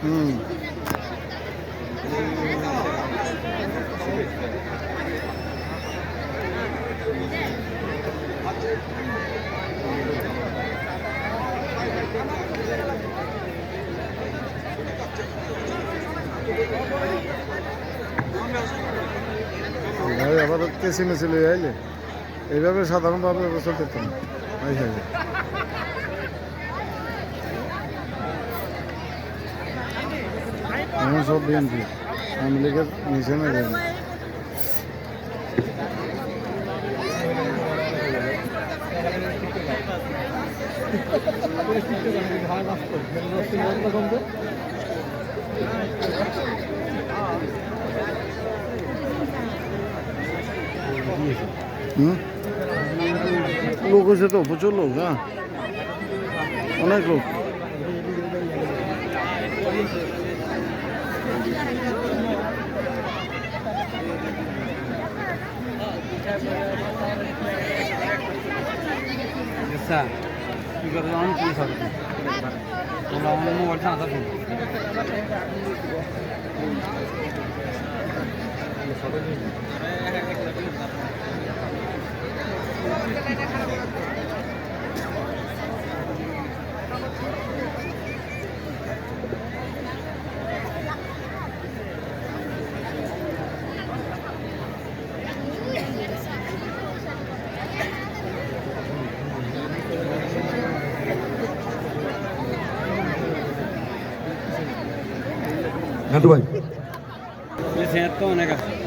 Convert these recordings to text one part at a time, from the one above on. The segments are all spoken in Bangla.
হুম। আবার কেসি মেসি লই আইলে এইভাবে সাধারণভাবে চলতে তো এখন সব বিএনপি। আওয়ামী লীগের নিচে না যায় হুম? লোক হয়েছে তো, প্রচুর লোক না অনেক লোক। আচ্ছা কি করে আমি কি সব তোমরা আমার মোবাইলটা আদা ফোন নাটু ভাই সেট তো অনেক আছে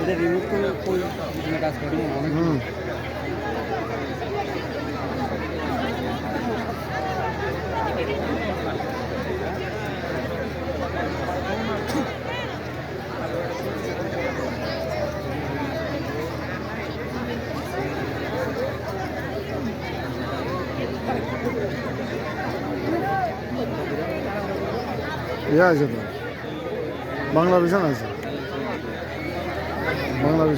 এটা রিমুভ করে কাজ ইয়ে আছে তো। বাংলা ভীষণ আছে। বাংলা বুড়ি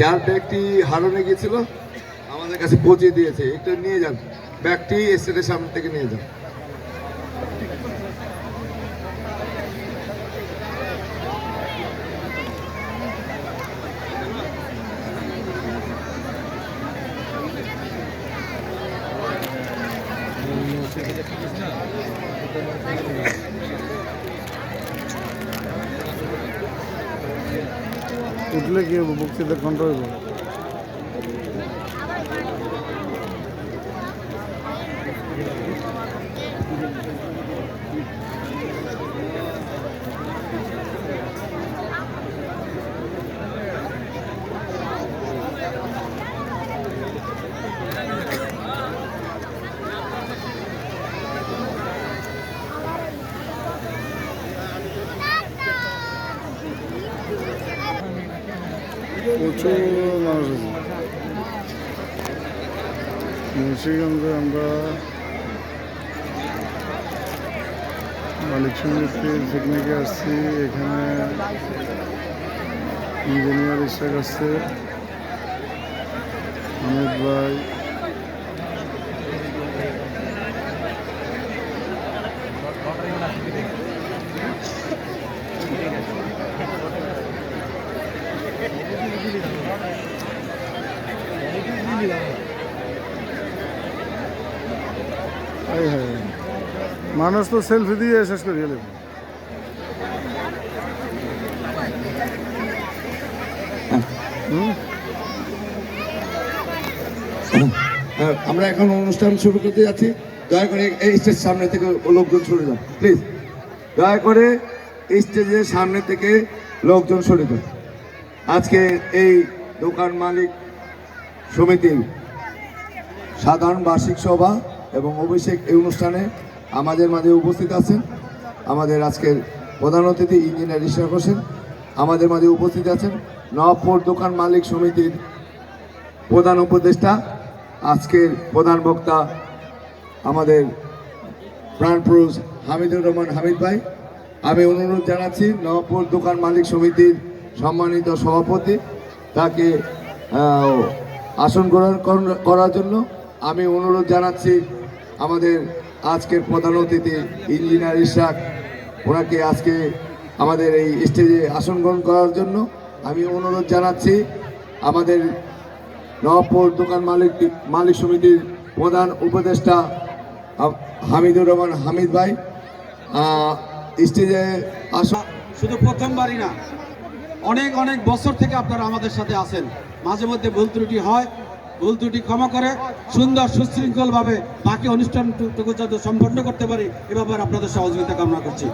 যার ব্যাগটি হারানো গিয়েছিল? আমাদের কাছে পৌঁছে দিয়েছে, এটা নিয়ে যান। ব্যাগটি স্টেটের সামনে থেকে নিয়ে যান। উঠলে কি বক্তৃতা কন্ট্রোল হইব প্রচুর আমরা মালিক সমিতি পিকনিকে আসছি। এখানে ইঞ্জিনিয়ার ইশাক আসছে অমিত ভাই এই হ্যাঁ মানুষ তো সেলফি দিয়ে শেষ করে গেলে। হ্যাঁ, আমরা এখন অনুষ্ঠান শুরু করতে যাচ্ছি। দয়া করে এই স্টেজ সামনে থেকে লোকজন সরে যান প্লিজ দয়া করে স্টেজের সামনে থেকে লোকজন সরে যান। আজকে এই দোকান মালিক সমিতির সাধারণ বার্ষিক সভা এবং অভিষেক এই অনুষ্ঠানে আমাদের মাঝে উপস্থিত আছেন। আমাদের আজকের প্রধান অতিথি ইঞ্জিনিয়ার ইশরাক হোসেন। আমাদের মাঝে উপস্থিত আছেন নবাবপুর দোকান মালিক সমিতির প্রধান উপদেষ্টা, আজকের প্রধান বক্তা আমাদের প্রাণপুরুষ হামিদুর রহমান হামিদ ভাই। আমি অনুরোধ জানাচ্ছি নবাবপুর দোকান মালিক সমিতির সম্মানিত সভাপতি, তাকে আসন গ্রহণ করার জন্য আমি অনুরোধ জানাচ্ছি আমাদের আজকের প্রধান অতিথি ইঞ্জিনিয়ার ইশাক, ওনাকে আজকে আমাদের এই স্টেজে আসন গ্রহণ করার জন্য আমি অনুরোধ জানাচ্ছি। আমাদের নবাবপুর দোকান মালিক মালিক সমিতির প্রধান উপদেষ্টা হামিদুর রহমান হামিদ ভাই স্টেজে আসা শুধু প্রথমবারই না, অনেক অনেক বছর থেকে আপনারা আমাদের সাথে আছেন। মাঝে মধ্যে ভুল ত্রুটি হয় ভুল ত্রুটি ক্ষমা করে সুন্দর সুশৃঙ্খলভাবে বাকি অনুষ্ঠানটুকু যাতে সম্পন্ন করতে পারি, এ ব্যাপারে আপনাদের সহযোগিতা কামনা করছি।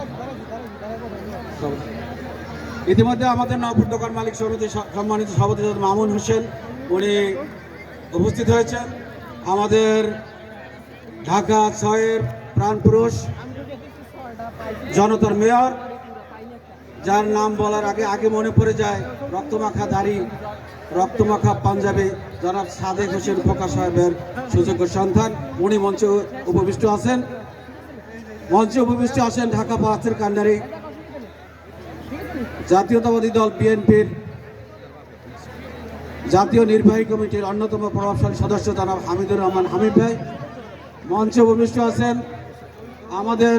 ইতিমধ্যে আমাদের নবপুর দোকান মালিক সমিতির স- সম্মানিত সভাপতি মামুন হোসেন। উনি উপস্থিত হয়েছেন। আমাদের ঢাকা ছয়ের প্রাণপুরুষ জনতার মেয়র যার নাম বলার আগে আগে মনে পড়ে যায়, রক্তমাখা দাড়ি, রক্তমাখা পাঞ্জাবি। জনাব সাদেক হোসেন ফোকা সাহেবের সুযোগ্য সন্তান উনি মঞ্চে উপবিষ্ট আছেন। মঞ্চে উপবিষ্ট আছেন ঢাকা পাঁচের কান্ডারি জাতীয়তাবাদী দল বিএনপির জাতীয় নির্বাহী কমিটির অন্যতম প্রভাবশালী সদস্য জনাব হামিদুর রহমান হামিদ ভাই। মঞ্চে উপবিষ্ট আছেন আমাদের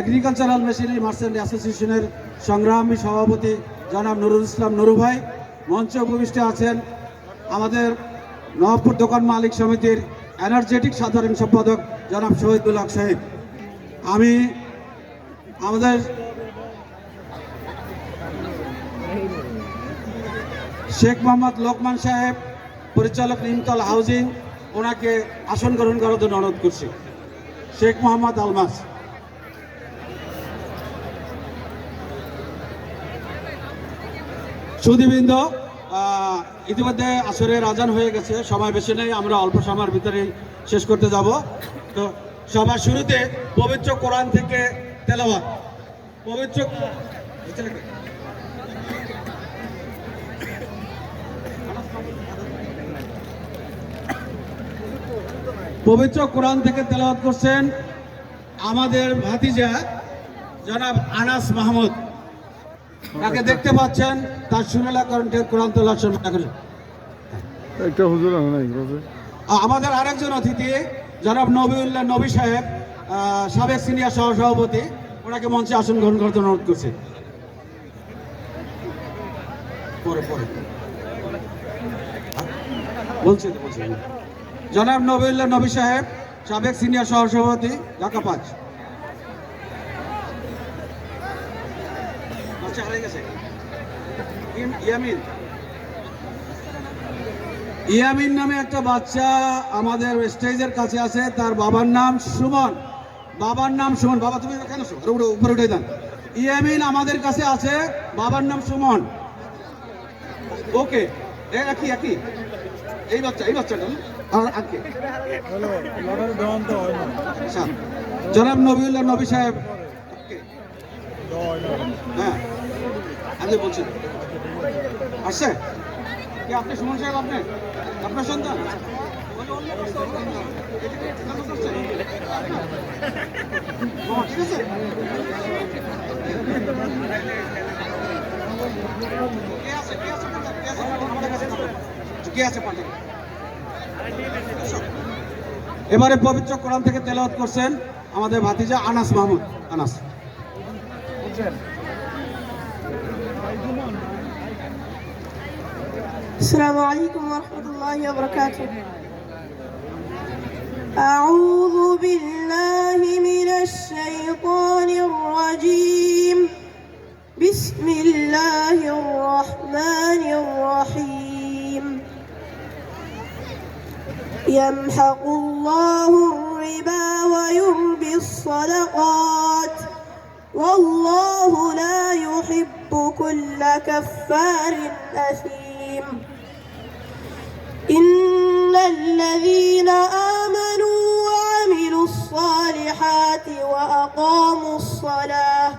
এগ্রিকালচারাল মেশিনারি মার্চেন্ট অ্যাসোসিয়েশনের সংগ্রামী সভাপতি জনাব নুরুল ইসলাম নুরু ভাই, মঞ্চে উপবিষ্ট আছেন আমাদের নবাবপুর দোকান মালিক সমিতির এনার্জেটিক সাধারণ সম্পাদক জনাব শহীদুল হক সাহেব। আমি আমাদের শেখ মোহাম্মদ লোকমান সাহেব, পরিচালক নিমতল হাউজিং, ওনাকে আসন গ্রহণ করার জন্য অনুরোধ করছি। শেখ মোহাম্মদ আলমাস। সুদীবৃন্দ ইতিমধ্যে আসরের আজান হয়ে গেছে। সময় বেশি নেই, আমরা অল্প সময়ের ভিতরে শেষ করতে যাব। তো সবার শুরুতে পবিত্র কোরআন থেকে তেলাওয়াত। পবিত্র পবিত্র কোরআন থেকে তেলাওয়াত করছেন আমাদের ভাতিজা জনাব আনাস মাহমুদ। তাকে দেখতে পাচ্ছেন তার সুরেলা কণ্ঠে কোরআন শুনতে করেন। একটা হুজুর নাই আমাদের আরেকজন অতিথি জনাব নবীউল্লাহ নবী সাহেব সাবেক সিনিয়র সহ সভাপতি ওনাকে মঞ্চে আসন গ্রহণ করতে অনুরোধ করছে। পরে পরে। বলছি জনাব নবীউল্লাহ নবী সাহেব সাবেক সিনিয়র সহ সভাপতি ঢাকা পাঁচ। হারিয়ে গেছে। ইয়ামিন। ইয়ামিন নামে একটা বাচ্চা আমাদের স্টেজের কাছে আছে, তার বাবার নাম সুমন। বাবার নাম সুমন। বাবা, তুমি কেন উপরে উঠে দেন ইয়ামিন আমাদের কাছে আছে, বাবার নাম সুমন। ওকে একই একই। এই বাচ্চা, এই বাচ্চাটা? আর আগে আচ্ছা। জনাব নবীউল্লাহ নবী সাহেব. হ্যাঁ। আমি বলছি। আসছে? কি আপনি? সুমন সাহেব আপনি? আপনার সন্তান? ঠিক আছে? কে আছে। এবারে পবিত্র কোরআন থেকে তেলাওয়াত করছেন আমাদের ভাতিজা আনাস মাহমুদ। আনাস। السلام عليكم ورحمة الله وبركاته. أعوذ بالله من الشيطان الرجيم. بسم الله الرحمن الرحيم. يمحق الله الربا ويربي الصدقات. والله لا يحب كل كفار أثيم. وأقاموا الصلاة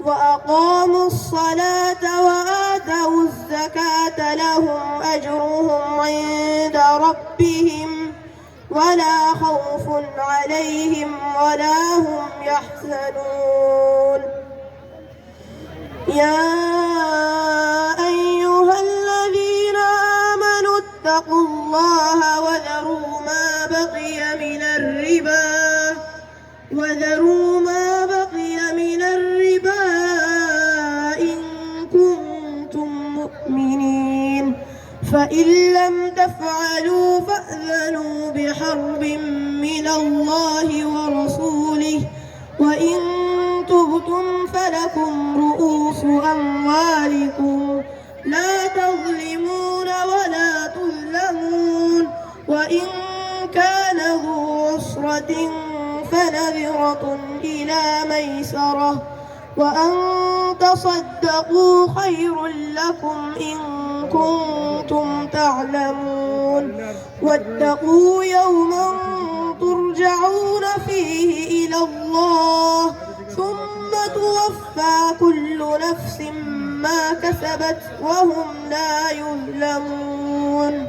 وأقاموا الصلاة وآتوا الزكاة لهم أجرهم عند ربهم ولا خوف عليهم ولا هم يحزنون. يا أيها الذين آمنوا اتقوا الله وذروا ما بقي من الربا وذروا ما بقي من الربا إن كنتم مؤمنين. فإن لم تفعلوا فأذنوا بحرب من الله ورسوله وإن تبتم فلكم رؤوس أموالكم. لا تظلمون ولا تظلمون وإن كان ذو عسرة فنذرة إلى ميسرة وأن تصدقوا خير لكم إن كنتم تعلمون واتقوا يوما ترجعون فيه إلى الله ثم توفى كل نفس ما كسبت وهم لا يظلمون.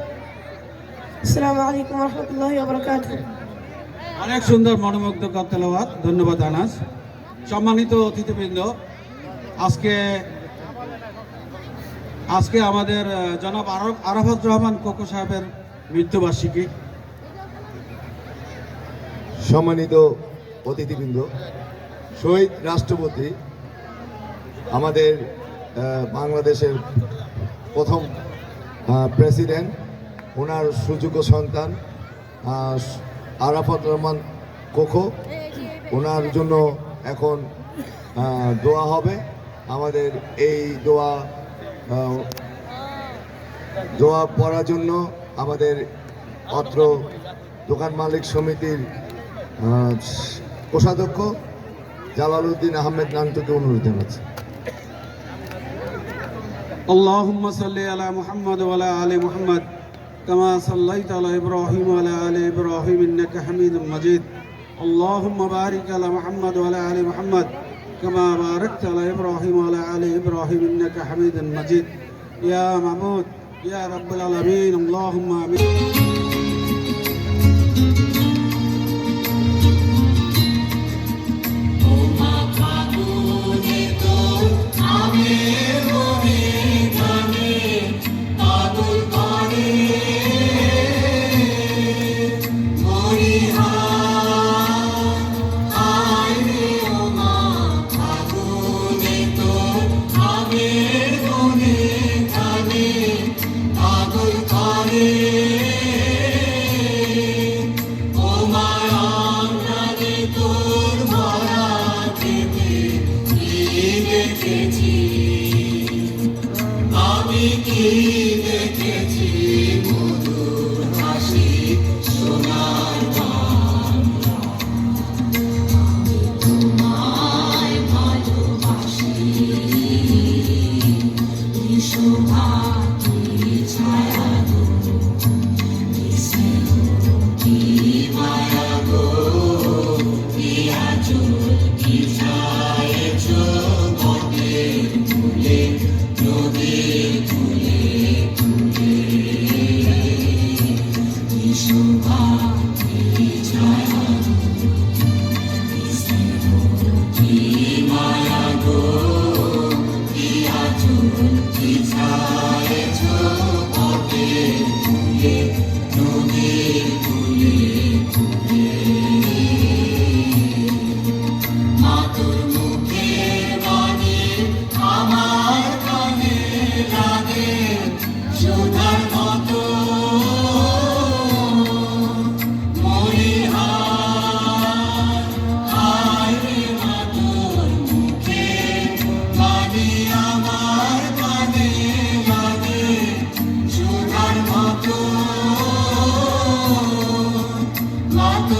السلام عليكم ورحمة الله وبركاته. অনেক সুন্দর মনোমুগ্ধকর তেলাওয়াত। ধন্যবাদ, আনাস। সম্মানিত অতিথিবৃন্দ, আজকে আজকে আমাদের জনাব আরাফাত রহমান কোকো সাহেবের মৃত্যুবার্ষিকী। সম্মানিত অতিথিবৃন্দ, শহীদ রাষ্ট্রপতি, আমাদের বাংলাদেশের প্রথম প্রেসিডেন্ট, ওনার সুযোগ্য সন্তান আরাফাত রহমান কোকো ওনার জন্য এখন আহ, দোয়া হবে আমাদের এই দোয়া আহ, দোয়া পড়ার জন্য আমাদের অত্র দোকান মালিক সমিতির আহ, কোষাধ্যক্ষ জালালউদ্দিন আহমেদ নান্টুকে অনুরোধ জানাচ্ছি اللهم صل على محمد وعلى آل محمد كما صليت على إبراهيم وعلى آل إبراهيم إنك حميد مجيد. اللهم بارك على محمد وعلى آل محمد كما باركت على إبراهيم وعلى آل إبراهيم إنك حميد مجيد. يا معبود يا رب العالمين اللهم آمين. দেখেছি। আমি কি দেখেছি? মধুর হাসি সোনার Israel.